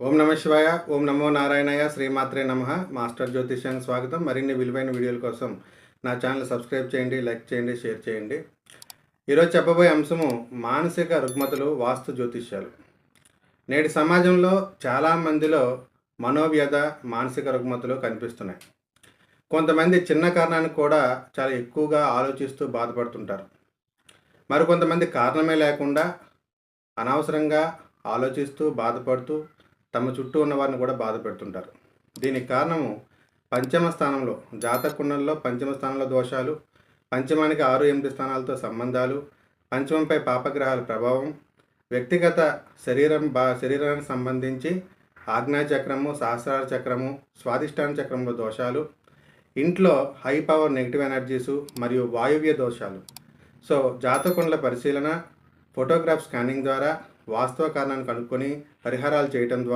ఓం నమ శివాయ ఓం నమో నారాయణయ్య శ్రీమాత్రే నమ. మాస్టర్ జ్యోతిష్యానికి స్వాగతం. మరిన్ని విలువైన వీడియోల కోసం నా ఛానల్ సబ్స్క్రైబ్ చేయండి లైక్ చేయండి షేర్ చేయండి. ఈరోజు చెప్పబోయే అంశము మానసిక రుగ్మతలు వాస్తు జ్యోతిష్యాలు. నేటి సమాజంలో చాలామందిలో మనోవ్యధ మానసిక రుగ్మతలు కనిపిస్తున్నాయి. కొంతమంది చిన్న కారణానికి కూడా చాలా ఎక్కువగా ఆలోచిస్తూ బాధపడుతుంటారు. మరికొంతమంది కారణమే లేకుండా అనవసరంగా ఆలోచిస్తూ బాధపడుతూ తమ చుట్టూ ఉన్న వారిని కూడా బాధ పెడుతుంటారు. దీనికి కారణము పంచమ స్థానంలో జాతకుండంలో పంచమ స్థానంలో దోషాలు పంచమానికి ఆరు ఎనిమిది స్థానాలతో సంబంధాలు పంచమంపై పాపగ్రహాల ప్రభావం వ్యక్తిగత శరీరం బా శరీరానికి సంబంధించి ఆజ్ఞా చక్రము సహస్రార చక్రము స్వాదిష్టాన చక్రంలో దోషాలు ఇంట్లో హై పవర్ నెగిటివ్ ఎనర్జీసు మరియు వాయువ్య దోషాలు. సో జాతకుండల పరిశీలన ఫోటోగ్రాఫ్ స్కానింగ్ ద్వారా వాస్తవ కారణాన్ని కనుక్కొని పరిహారాలు చేయటం ద్వారా